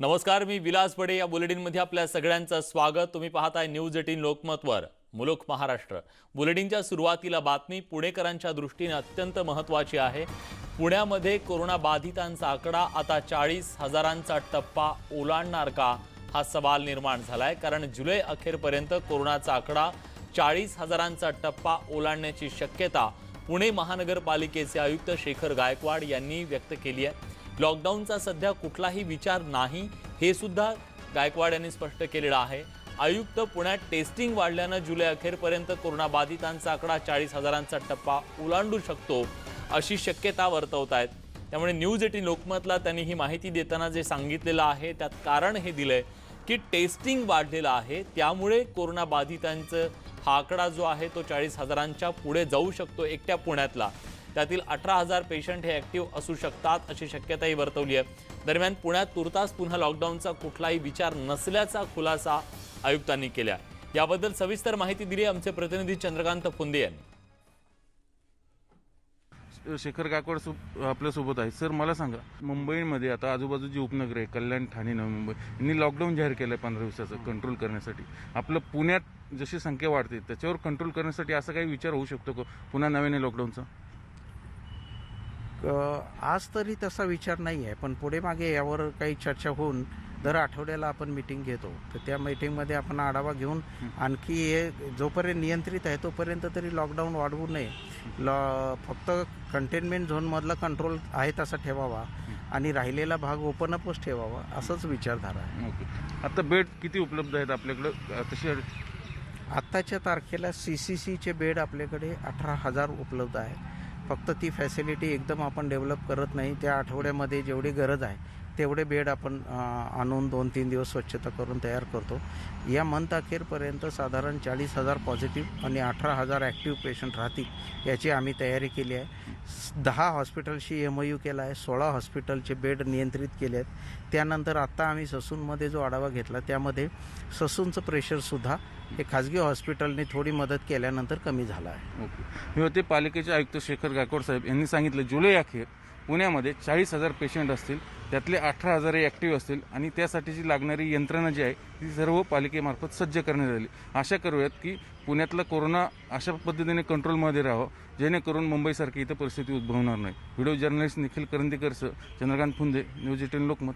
नमस्कार मी विलास बडे. या बुलेटिनमध्ये आपल्या सगळ्यांचं स्वागत. तुम्ही पाहताय न्यूज एटीन लोकमतवर मुलुख महाराष्ट्र. बुलेटिनच्या सुरुवातीला बातमी पुणेकरांच्या दृष्टीने अत्यंत महत्त्वाची आहे. पुण्यामध्ये कोरोना बाधितांचा आकडा आता चाळीस हजारांचा टप्पा ओलांडणार का हा सवाल निर्माण झाला आहे कारण जुलै अखेरपर्यंत कोरोनाचा आकडा चाळीस हजारांचा टप्पा ओलांडण्याची शक्यता पुणे महानगरपालिकेचे आयुक्त शेखर गायकवाड यांनी व्यक्त केली आहे. लॉकडाऊनचा सध्या कुठलाही विचार नाही हे सुद्धा गायकवाड यांनी स्पष्ट केलेलं आहे. आयुक्त पुण्यात टेस्टिंग वाढल्यानं जुलै अखेरपर्यंत कोरोनाबाधितांचा आकडा चाळीस हजारांचा टप्पा ओलांडू शकतो अशी शक्यता वर्तवत आहेत. त्यामुळे न्यूज एटीन लोकमतला त्यांनी ही माहिती देताना जे सांगितलेलं आहे त्यात कारण हे दिलं आहे की टेस्टिंग वाढलेलं आहे त्यामुळे कोरोनाबाधितांचं हा आकडा जो आहे तो चाळीस हजारांच्या पुढे जाऊ शकतो एकट्या पुण्यातला. त्यातील अठरा हजार पेशंट हे ॲक्टिव्ह असू शकतात अशी शक्यताही वर्तवली आहे. दरम्यान पुण्यात तुर्तास पुन्हा लॉकडाऊनचा कुठलाही विचार नसल्याचा खुलासा आयुक्तांनी केला याबद्दल सविस्तर माहिती दिली आमचे प्रतिनिधी चंद्रकांत फुंदे यांनी. शेखर गायकवाड सो आपल्यासोबत आहे सर मला सांगा मुंबईमध्ये आता आजूबाजूची उपनगर आहे कल्याण ठाणे नवी मुंबई यांनी लॉकडाऊन जाहीर केलं आहे पंधरा दिवसाचं कंट्रोल करण्यासाठी. आपलं पुण्यात जशी संख्या वाढते त्याच्यावर कंट्रोल करण्यासाठी असा काही विचार होऊ शकतो का? पुन्हा नव्याने लॉकडाऊनचा आज तरी तसा विचार नाही आहे पण पुढे मागे यावर काही चर्चा होऊन दर आठवड्याला आपण मिटिंग घेतो. तर त्या मिटिंगमध्ये आपण आढावा घेऊन आणखी हे जोपर्यंत नियंत्रित आहे तोपर्यंत तरी लॉकडाऊन वाढवू नये. लॉ फक्त कंटेनमेंट झोनमधला कंट्रोल आहे तसा ठेवावा आणि राहिलेला भाग ओपन अपच ठेवावा असंच विचारधारा आहे. ओके. आता बेड किती उपलब्ध आहेत आपल्याकडं? तशी आत्ताच्या तारखेला सी सी सीचे बेड आपल्याकडे अठरा हजार उपलब्ध आहेत फक्त ती फॅसिलिटी एकदम आपण डेव्हलप करत नाही. त्या आठवड्यामध्ये जेवढी गरज आहे तेवढे बेड आपण आणून दोन तीन दिवस स्वच्छता करून तयार करतो. या मंथ अखेरपर्यंत साधारण चाळीस हजार पॉझिटिव्ह आणि अठरा हजार ॲक्टिव्ह पेशंट राहतील याची आम्ही तयारी केली आहे. दहा हॉस्पिटलशी एम यू केला आहे सोळा हॉस्पिटलचे बेड नियंत्रित केले आहेत. त्यानंतर आत्ता आम्ही ससूनमध्ये जो आढावा घेतला त्यामध्ये ससूनचं प्रेशरसुद्धा हे खाजगी हॉस्पिटलने थोडी मदत केल्यानंतर कमी झाला आहे. ओके. मी होते पालिकेचे आयुक्त शेखर गायकवाड साहेब यांनी सांगितलं जुलै अखेर पुण्यामध्ये चाळीस हजार पेशंट असतील त्यातले अठरा हजार हे ॲक्टिव्ह असतील आणि त्यासाठीची लागणारी यंत्रणा जी आहे ती सर्व पालिकेमार्फत सज्ज करण्यात आली. आशा करूयात की पुण्यातला कोरोना अशा पद्धतीने कंट्रोलमध्ये राहावं जेणेकरून मुंबईसारखी इथं परिस्थिती उद्भवणार नाही. व्हिडिओ जर्नलिस्ट निखिल करंदीकरसह चंद्रकांत फुंदे न्यूज एटीन लोकमत.